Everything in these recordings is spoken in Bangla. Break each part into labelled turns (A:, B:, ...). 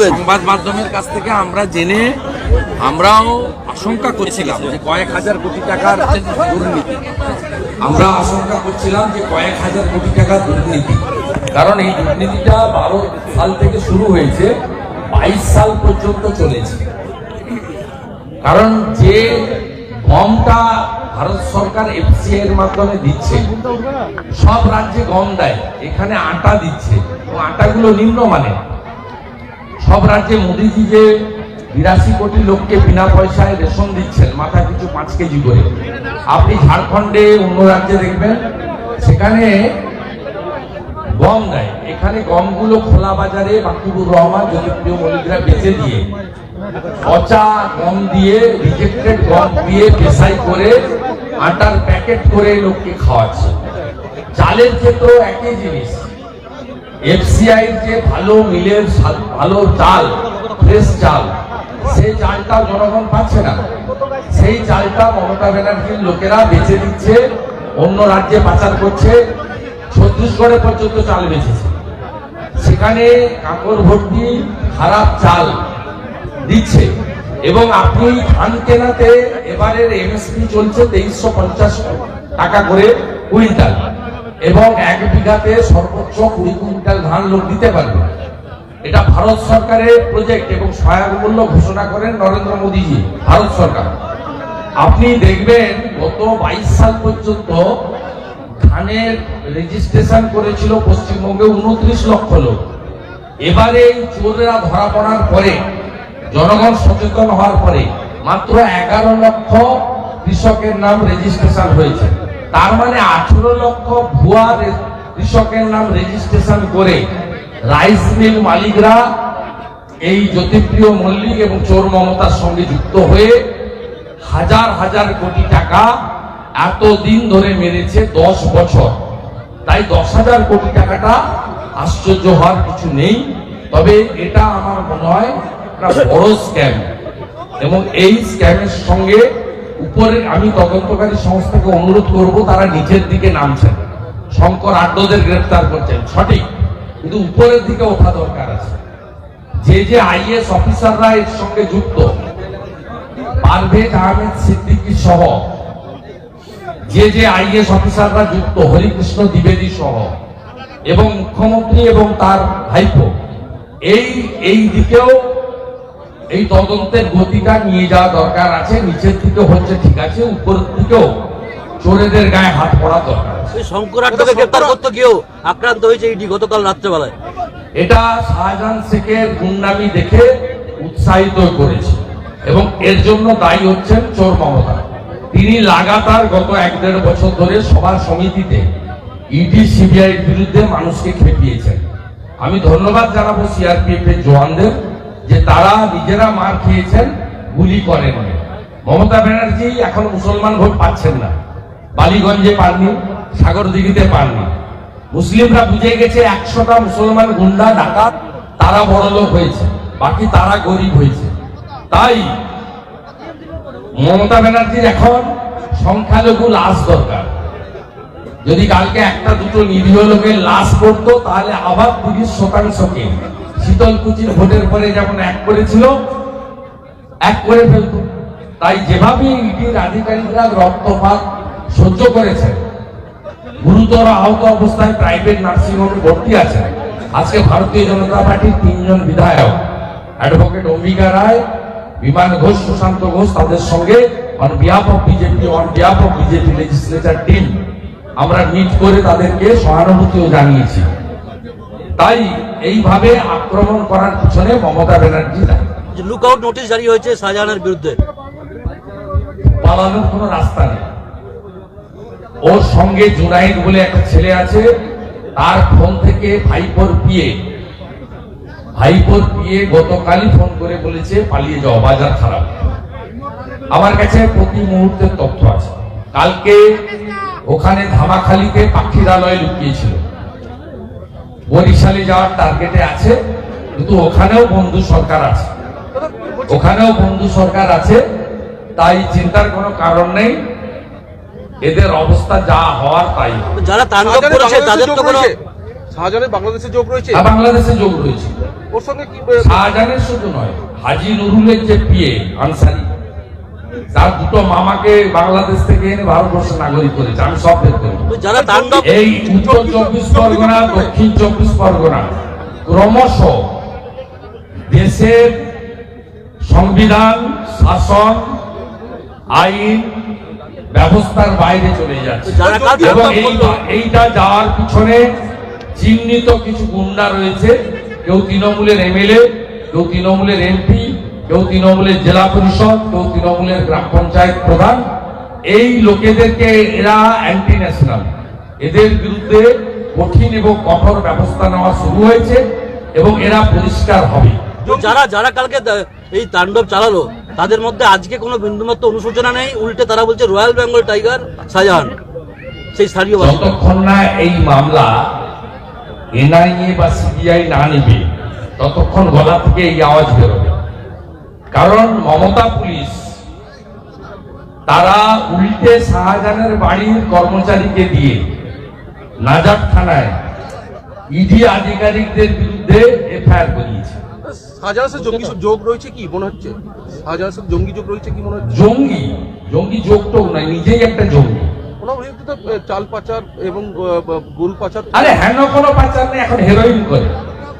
A: সংবাদ মাধ্যমের কাছ থেকে আমরা জেনে আমরাও আশঙ্কা করছিলাম যে কয়েক হাজার কোটি টাকার দুর্নীতি। আমরা আশঙ্কা করছিলাম যে কয়েক হাজার কোটি টাকার দুর্নীতি। কারণ এই দুর্নীতিটা বারো সাল থেকে শুরু হয়েছে, বাইশ সাল পর্যন্ত চলেছে। কারণ যে গমটা ভারত সরকার এফসিআই এর মাধ্যমে দিচ্ছে, সব রাজ্যে গম দেয়, এখানে আটা দিচ্ছে। এবং আটাগুলো নিম্নমানের। সব রাজ্যে মোদিজি যে বিরাশি কোটি লোককে বিনা পয়সায় রেশন দিচ্ছেন, মাথা কিছু পাঁচ কেজি করে, আপনি ঝাড়খণ্ডে অন্য রাজ্যে দেখবেন, সেখানে গম দেয়। এখানে গমগুলো খোলা বাজারে বাকিবুর রহমান জ্যোতিপ্রিয় মল্লিকরা বেচে দিয়ে, পচা গম দিয়ে রিজেক্টেড গম দিয়ে পেশাই করে, আটার প্যাকেট করে লোককে খাওয়াচ্ছে। চালের ক্ষেত্রেও একই জিনিস। এফসিআই যে ভালো মিলের ভালো চাল ফ্রেশ চাল, সেই চালটা জনগণ পাচ্ছে না। সেই চালটা মমতা ব্যানার্জির লোকেরা বেচে দিচ্ছে, অন্য রাজ্যে পাচার করছে, ছত্তিশগড়ে পর্যন্ত চাল বেচেছে। সেখানে কাকর ভর্তি খারাপ চাল দিচ্ছে। এবং আপনি ধান কেনাতে এবারের এমএসপি চলছে তেইশশো টাকা করে কুইন্টাল। এবং এক বিঘাতে সর্বোচ্চ কুড়ি কুইন্টাল ধান লোক দিতে পারবে। এটা ভারত সরকারের প্রজেক্ট এবং সহায়ক মূল্য ঘোষণা করেন নরেন্দ্র মোদীজি, ভারত সরকার। আপনি দেখবেন গত বাইশ সাল পর্যন্ত ধানের রেজিস্ট্রেশন করেছিল পশ্চিমবঙ্গে উনত্রিশ লক্ষ লোক। এবারে এই চোরেরা ধরা পড়ার পরে, জনগণ সচেতন হওয়ার পরে মাত্র এগারো লক্ষ কৃষকের নাম রেজিস্ট্রেশন হয়েছে। তার মানে আঠেরো লক্ষ ভুয়া কৃষকের নাম রেজিস্ট্রেশন করে। রাইস মিল মালিকরা এই জ্যোতিপ্রিয় মল্লিক এবং চোর মমতার সঙ্গে যুক্ত হয়ে হাজার হাজার কোটি টাকা এতদিন ধরে মেরেছে দশ বছর। তাই দশ হাজার কোটি টাকাটা আশ্চর্য হওয়ার কিছু নেই। তবে এটা আমার মনে হয় একটা বড় স্ক্যাম এবং এই স্ক্যামের সঙ্গে উপরে আমি তদন্তকারী সংস্থাকে অনুরোধ করব, তারা নিচের দিকে নামছেন শঙ্কর আড্ডদের গ্রেপ্তার করছেন। সঠিক। কিন্তু উপরের দিকে ওঠা দরকার আছে। যে যে আইএস অফিসাররা এর সঙ্গে যুক্ত, পারভেজ আহমেদ সিদ্দিকী সহ, যে যে আইএস অফিসাররা যুক্ত, হরিকৃষ্ণ দ্বিবেদী সহ, এবং মুখ্যমন্ত্রী এবং তার ভাইপো, এই এই দিকেও এই তদন্তের গতিটা নিয়ে যাওয়া দরকার আছে নিচের দিকে হচ্ছে ঠিক আছে উপরের দিকেও চোরেদের গায়ে হাত পড়া দরকার আছে।
B: এই শঙ্কর আড্ডাকে গ্রেপ্তার করতে গিয়েও আক্রান্ত হয়েছে ইডি গতকাল রাত্রেবেলায়।
A: এটা শাহজাহান শেখের গুন্ডামি দেখে উৎসাহিত করেছে এবং এর জন্য দায়ী হচ্ছেন চোর মমতা। তিনি লাগাতার গত এক দেড় বছর ধরে সভা সমিতিতে ইডি সিবিআই বিরুদ্ধে মানুষকে খেপিয়েছেন। আমি ধন্যবাদ জানাব সিআরপিএফ এর জওয়ানদের। যে তারা নিজেরা মার খেয়েছেন, গুলি করেন মমতা ব্যানার্জি এখন মুসলমান ভোট পাচ্ছেন না। বালিগঞ্জে পাননি, সাগরদিঘিতে পাননি। মুসলিমরা বুঝে গেছে একশোটা মুসলমান গুন্ডা, ডাকাত, তারা বড় লোক হয়েছে, বাকি তারা গরিব হয়েছে। তাই মমতা ব্যানার্জির এখন সংখ্যালঘু লাশ দরকার। যদি কালকে একটা দুটো নিরীহ লোকের লাশ পড়তো, তাহলে আবার তিরিশ শতাংশকে শীতলকুচির ভোটের পরে যেমন এক করেছিল এক করে ফেলতো। তাই যেভাবে ইডির আধিকারিকরা রক্তপাত সহ্য করেছেন গুরুতর আহত অবস্থায় প্রাইভেট নার্সিং হোমে ভর্তি আছে। আজকে ভারতীয় জনতা পার্টির তিনজন বিধায়ক অ্যাডভোকেট অম্বিকা রায়, বিমান ঘোষ, সুশান্ত ঘোষ তাদের সঙ্গে on behalf BJP on behalf BJP legislature team আমরা মিট করে তাদেরকে সহানুভূতিও জানিয়েছি। তাই এইভাবে আক্রমণ করার পিছনে মমতা ব্যানার্জি দায়ী
B: যে লুকআউট নোটিশ জারি হয়েছে শাহজাহানের বিরুদ্ধে।
A: পালানোর কোনো রাস্তা নেই। ওর সঙ্গে জুনাইদ বলে একটা ছেলে আছে তার ফোন থেকে ভাইপোর পিয়ে। ভাইপোর পিয়ে গতকালই ফোন করে বলেছে পালিয়ে যাও বাজার খারাপ। আমার কাছে প্রতি মুহূর্তের তথ্য আছে। কালকে ওখানে ধামাখালিতে পাখিরালয় লুকিয়েছিল। বরিশালে যাওয়ার টার্গেটে আছে কিন্তু ওখানেও বন্ধু সরকার আছে। ওখানেও বন্ধু সরকার আছে তাই চিন্তার কোনো কারণ নেই। এদের অবস্থা যা হওয়ার তাই
B: যারা তাণ্ডব করেছে তাদের তো কোনো
C: শাহজাহানের বাংলাদেশে যোগ রয়েছে?
A: বাংলাদেশে যোগ রয়েছে।
C: ওর সঙ্গে কি
A: শাহজাহানের শুধু নয় হাজি নুরুলের যে পিএ আনসারি তার দুটো মামাকে বাংলাদেশ থেকে এনে ভারতবর্ষের নাগরিক করেছে আমি সব এই উত্তর চব্বিশ পরগনা দক্ষিণ চব্বিশ পরগনা ক্রমশ দেশের সংবিধান শাসন আইন ব্যবস্থার বাইরে চলে যাচ্ছে।
B: যারা
A: এবং এইটা যাওয়ার পিছনে চিহ্নিত কিছু গুন্ডা রয়েছে। কেউ তৃণমূলের এমএলএ কেউ তৃণমূলের এমপি কেউ তৃণমূলের জেলা পরিষদ কেউ তৃণমূলের গ্রাম পঞ্চায়েত প্রধান এই লোকেদেরকে এরা অ্যান্টি ন্যাশনাল এদের বিরুদ্ধে কঠিন এবং কঠোর ব্যবস্থা নেওয়া শুরু হয়েছে এবং এরা পরিষ্কার হবে।
B: যারা যারা কালকে এই তাণ্ডব চালালো তাদের মধ্যে আজকে কোনো বিন্দুমাত্র অনুশোচনা নেই উল্টে তারা বলছে রয়্যাল বেঙ্গল টাইগার শাহজাহান সেই স্থানীয়
A: যতক্ষণ না এই মামলা এনআইএ বা সিবিআই না নেবে ততক্ষণ গলা থেকে এই আওয়াজ বেরোবে। কারণ মমতা পুলিশ তারা উল্টে শাহজাহানের বাড়ির কর্মচারীকে দিয়ে নাজার থানায় ইডি আধিকারিকদের বিরুদ্ধে এফআইআর করিয়েছে।
C: শাহজাহানের জঙ্গি যোগ রয়েছে কি মনে হচ্ছে? শাহজাহানের জঙ্গি যোগ রয়েছে কি মনে হচ্ছে?
A: জঙ্গি জঙ্গি নয় নিজেই একটা জঙ্গি।
C: চাল পাচার এবং গরু পাচার
A: আরে হেন কোনো পাচার নেই এখন হেরোইন করে।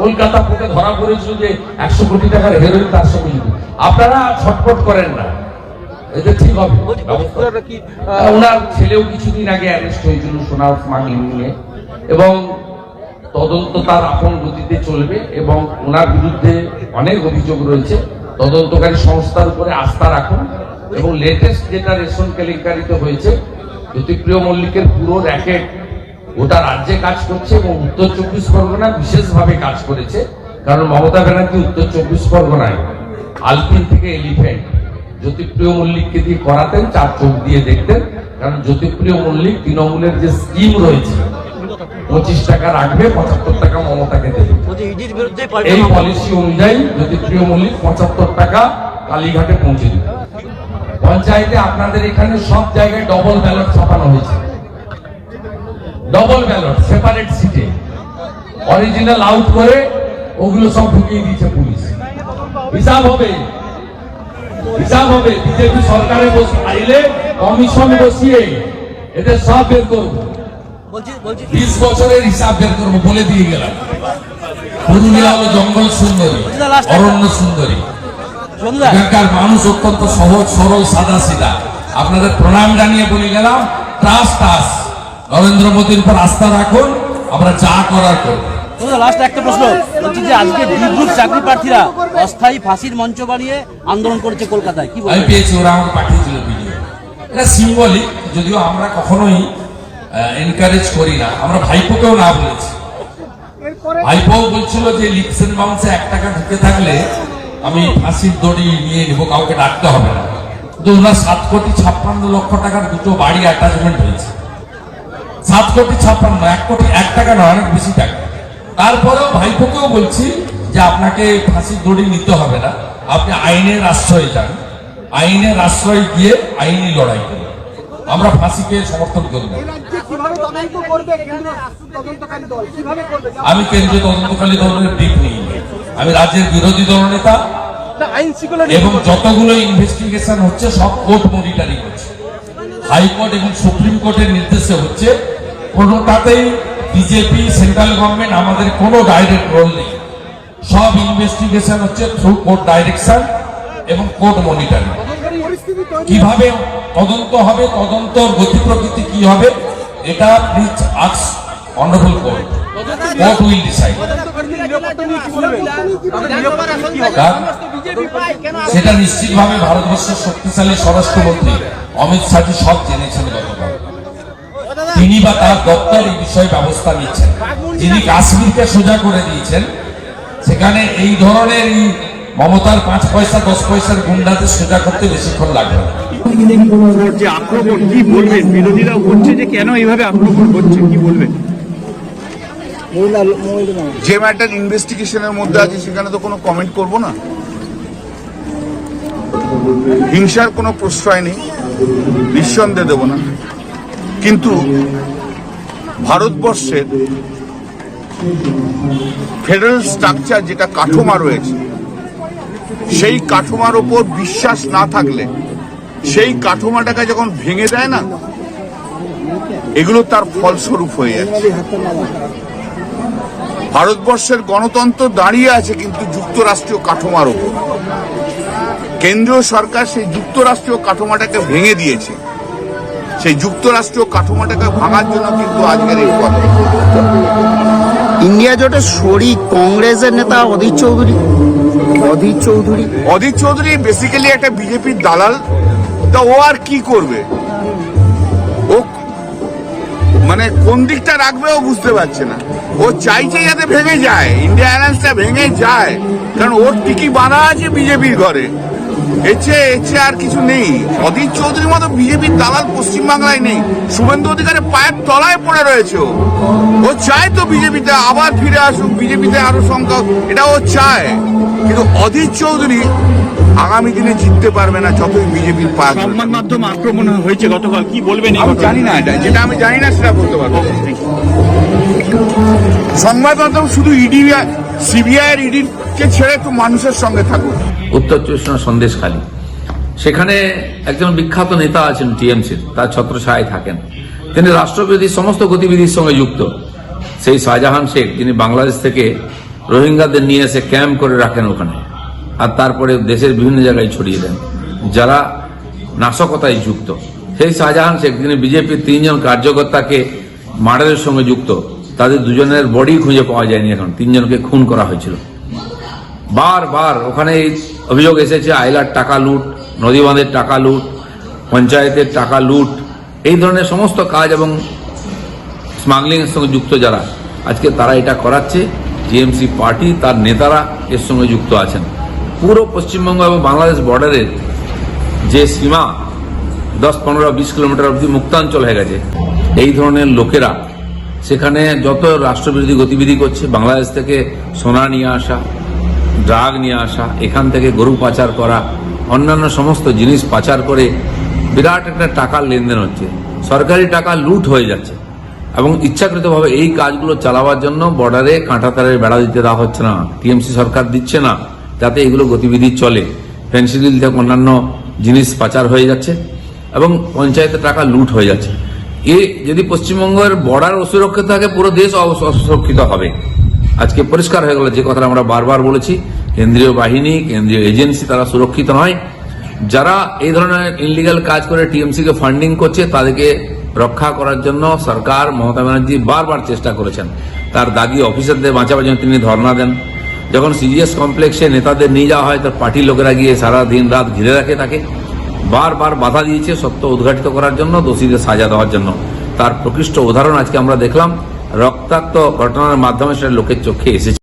A: কলকাতা ধরা পড়েছিল যে একশো কোটি টাকার হেরোইন তার সঙ্গে। আপনারা ছটফট করেন না। এতে ঠিক হবে।
C: ওনার
A: ছেলেও কিছুদিন আগে অ্যারেস্ট হয়েছিল সোনার স্মাগলিং নিয়ে। এবং তদন্ত তার আপন গতিতে চলবে এবং ওনার বিরুদ্ধে অনেক অভিযোগ রয়েছে। তদন্তকারী সংস্থার উপরে আস্থা রাখুন। এবং লেটেস্ট যেটা রেশন কেলেঙ্কারিতে হয়েছে জ্যোতিপ্রিয় মল্লিকের পুরো র্যাকেট গোটা রাজ্যে কাজ করছে এবং উত্তর চব্বিশ পরগনা বিশেষভাবে কাজ করেছে। কারণ মমতা ব্যানার্জি উত্তর চব্বিশ পরগনায়। আলপিন থেকে এলিফ্যান্ট। জ্যোতিপ্রিয় মল্লিককে দিয়ে করাতেন চার চোখ দিয়ে দেখতেন কারণ জ্যোতিপ্রিয় মল্লিক তৃণমূলের যে স্কিম রয়েছে পঁচিশ টাকা রাখবে পঁচাত্তর টাকা মমতাকে দেবে। এই পলিসি অনুযায়ী জ্যোতিপ্রিয় মল্লিক পঁচাত্তর টাকা কালীঘাটে পৌঁছে দিবে। পঞ্চায়েতে আপনাদের এখানে সব জায়গায় ডবল ব্যালট ছাপানো হয়েছে। ডবল ব্যালট সেপারেট সিটে অরিজিনাল আউট করে ওগুলো সব ঢুকিয়ে দিয়েছে পুলিশ। হিসাব হবে। হিসাব হবে। বিজেপি সরকারে বসে আইলে কমিশন বসিয়ে এদের সব বের করব। বিশ বছরের হিসাব বের করব বলে দিয়ে গেলাম। পুরুলিয়া হলো জঙ্গল সুন্দরী অরণ্য সুন্দরী। এখানকার মানুষ অত্যন্ত সহজ সরল সাদা সিধা। আপনাদের প্রণাম জানিয়ে বলে গেলাম ট্রাস্ট টাস নরেন্দ্র মোদীর উপর আস্থা রাখুন আমরা যা করার করব।
B: ফাঁসির মঞ্চ আন্দোলন কলকাতায়
A: পাঠিয়েছিল যদিও আমরা কখনোই এনকারেজ করি না। আমরা ভাইপো বলছিল যে লিপসেন এক টাকা ঢুকে থাকলে আমি ফাঁসির দড়ি নিয়ে নেব, কাউকে ডাকতে হবে না। কিন্তু ওনার সাত কোটি ছাপ্পান্ন লক্ষ টাকার দুটো বাড়ি অ্যাটাচমেন্ট হয়েছে। সাত কোটি ছাপ্পান্ন, এক কোটি, এক টাকা নয়, অনেক বেশি টাকা। তারপরেও ভাইপোকেও বলছি যে আপনাকে ফাঁসির দড়ি নিতে হবে না। আপনি আইনের আশ্রয় যান। আইনের আশ্রয় গিয়ে আইনি লড়াই করুন। আমরা ফাঁসিকে সমর্থন করব আমি কেন্দ্রীয় তদন্তকারী দলের দিক নিই। আমি রাজ্যের বিরোধী দলনেতা এবং যতগুলো ইনভেস্টিগেশন হচ্ছে সব কোর্ট মনিটরিং হচ্ছে। হাইকোর্ট এবং সুপ্রিম কোর্টের নির্দেশে হচ্ছে কোনোটাতেই বিজেপি সেন্ট্রাল গভর্নমেন্ট আমাদের কোনো ডাইরেক্ট রোল নেই। সব ইনভেস্টিগেশন হচ্ছে থ্রু কোর্ট ডাইরেকশন এবং কোর্ট মনিটরিং কীভাবে তদন্ত হবে, তদন্তর গতি প্রকৃতি কি হবে, এটা please আক্স honourable court court will decide সেটা নিশ্চিতভাবে ভারতবর্ষের শক্তিশালী স্বরাষ্ট্রমন্ত্রী অমিত শাহজি সব জেনেছেন গতকাল। তিনি বা তার দপ্তর এই বিষয়ে ব্যবস্থা নিচ্ছেন যিনি কাশ্মীরকে সোজা করে দিয়েছেন সেখানে এই ধরনের এই মমতার পাঁচ পয়সা দশ পয়সার গুন্ডাদের সোজা করতে বেশিক্ষণ লাগবে না।
D: যে আক্রমণ কি বলবেন? বিরোধীরা বলছে যে কেন এইভাবে আক্রমণ করছে কি বলবেন?
E: যে ম্যাটার ইনভেস্টিগেশনের মধ্যে আছে সেখানে তো কোনো কমেন্ট করব না। হিংসার কোনো প্রশ্রয় নেই নিঃসন্দেহ দেব না। কিন্তু ভারতবর্ষের ফেডারেল স্ট্রাকচার যেটা কাঠামো রয়েছে, সেই কাঠামার ওপর বিশ্বাস না থাকলে, সেই কাঠামোটাকে যখন ভেঙে দেয় না, এগুলো তার ফলস্বরূপ হয়ে যাচ্ছে। ভারতবর্ষের গণতন্ত্র দাঁড়িয়ে আছে কিন্তু যুক্তরাষ্ট্রীয় কাঠামার ওপর। কেন্দ্রীয় সরকার সেই যুক্তরাষ্ট্রীয় কাঠামোটাকে ভেঙে দিয়েছে। সেই যুক্তরাষ্ট্র কাঠামোটাকে ভাঙার জন্য কিন্তু আজকের এই পথ
F: ইন্ডিয়া জোটের শরিক কংগ্রেসের নেতা অধীর চৌধুরী। অধীর চৌধুরী।
E: অধীর চৌধুরী বেসিক্যালি একটা বিজেপির দালাল। তা ও আর কি করবে? ও মানে কোন দিকটা রাখবে ও বুঝতে পারছে না। ও চাইছে যাতে ভেঙে যায় ইন্ডিয়া অ্যালায়েন্সটা ভেঙে যায়। কারণ ওর টিকি বাঁধা আছে বিজেপির ঘরে। এছে এছে আর কিছু নেই। অধীর চৌধুরীর মতো বিজেপির দালাল পশ্চিমবাংলায় নেই। শুভেন্দু অধিকারের পায়ের তলায় পড়ে রয়েছে ও। চায় তো বিজেপিতে আবার ফিরে আসুক বিজেপিতে আরও সংখ্যা এটা ও চায়। কিন্তু অধীর চৌধুরী আগামী দিনে জিততে পারবে না যতই বিজেপির ধরে।
D: সংবাদ মাধ্যম আক্রমণ হয়েছে গতকাল কি বলবেন
E: আমি জানি না এটা যেটা আমি জানি না সেটা বলতে পারব। সংবাদ মাধ্যম শুধু ইডি সিবিআই এর ইডির কে ছেড়ে একটু মানুষের সঙ্গে থাকুক।
G: উত্তর চব্বিশ পরগনা সন্দেশখালী সেখানে একজন বিখ্যাত নেতা আছেন টিএমসির তার ছত্রছায়ায় থাকেন। তিনি রাষ্ট্রবিরোধী সমস্ত গতিবিধির সঙ্গে যুক্ত। সেই শাহজাহান শেখ, যিনি বাংলাদেশ থেকে রোহিঙ্গাদের নিয়ে এসে ক্যাম্প করে রাখেন ওখানে, আর তারপরে দেশের বিভিন্ন জায়গায় ছড়িয়ে দেন, যারা নাশকতায় যুক্ত। সেই শাহজাহান শেখ, যিনি বিজেপির তিনজন কার্যকর্তাকে মার্ডারের সঙ্গে যুক্ত, তাদের দুজনের বডি খুঁজে পাওয়া যায়নি এখন, তিনজনকে খুন করা হয়েছিল। বারবার ওখানে অভিযোগ এসেছে, আইলার টাকা লুট নদীবাঁধের টাকা লুট, পঞ্চায়েতের টাকা লুট, এই ধরনের সমস্ত কাজ এবং স্মাগলিং এর সঙ্গে যুক্ত যারা, আজকে তারা এটা করাচ্ছে। টিএমসি পার্টি তার নেতারা এর সঙ্গে যুক্ত আছেন। পুরো পশ্চিমবঙ্গ এবং বাংলাদেশ বর্ডারের যে সীমা, দশ, পনেরো, বিশ কিলোমিটার অবধি মুক্তাঞ্চল হয়ে গেছে। এই ধরনের লোকেরা সেখানে যত রাষ্ট্রবিরোধী গতিবিধি করছে, বাংলাদেশ থেকে সোনা নিয়ে আসা ড্রাগ নিয়ে আসা, এখান থেকে গরু পাচার করা, অন্যান্য সমস্ত জিনিস পাচার করে বিরাট একটা টাকার লেনদেন হচ্ছে। সরকারি টাকা লুট হয়ে যাচ্ছে। এবং ইচ্ছাকৃতভাবে এই কাজগুলো চালাবার জন্য বর্ডারে কাঁটাতারের বেড়া দিতে দেওয়া হচ্ছে না। টিএমসি সরকার দিচ্ছে না, যাতে এগুলো গতিবিধি চলে। ফেন্সিডিল থেকে অন্যান্য জিনিস পাচার হয়ে যাচ্ছে এবং পঞ্চায়েতের টাকা লুট হয়ে যাচ্ছে। এ যদি পশ্চিমবঙ্গের বর্ডার অসুরক্ষিত থাকে, পুরো দেশ অস- অসুরক্ষিত হবে। আজকে পরিষ্কার হয়ে গেল যে কথাটা আমরা বারবার বলেছি। কেন্দ্রীয় বাহিনী, কেন্দ্রীয় এজেন্সি তারা সুরক্ষিত নয়। যারা এই ধরনের ইনলিগাল কাজ করে টিএমসি কে ফান্ডিং করছে, তাদেরকে রক্ষা করার জন্য সরকার মমতা ব্যানার্জি বারবার চেষ্টা করেছেন। তার দাগি অফিসারদের বাঁচাবার জন্য তিনি ধর্ণা দেন। যখন সিজিএস কমপ্লেক্সে নেতাদের নিয়ে যাওয়া হয়, তার পার্টির লোকেরা গিয়ে সারা দিন রাত ঘিরে রাখে তাকে। বারবার বাধা দিয়েছে সত্য উদ্ঘাটিত করার জন্য, দোষীদের সাজা দেওয়ার জন্য। তার প্রকৃষ্ট উদাহরণ আজকে আমরা দেখলাম। রক্তাক্ত ঘটনার মাধ্যমে সেটা লোকের চোখে এসেছে।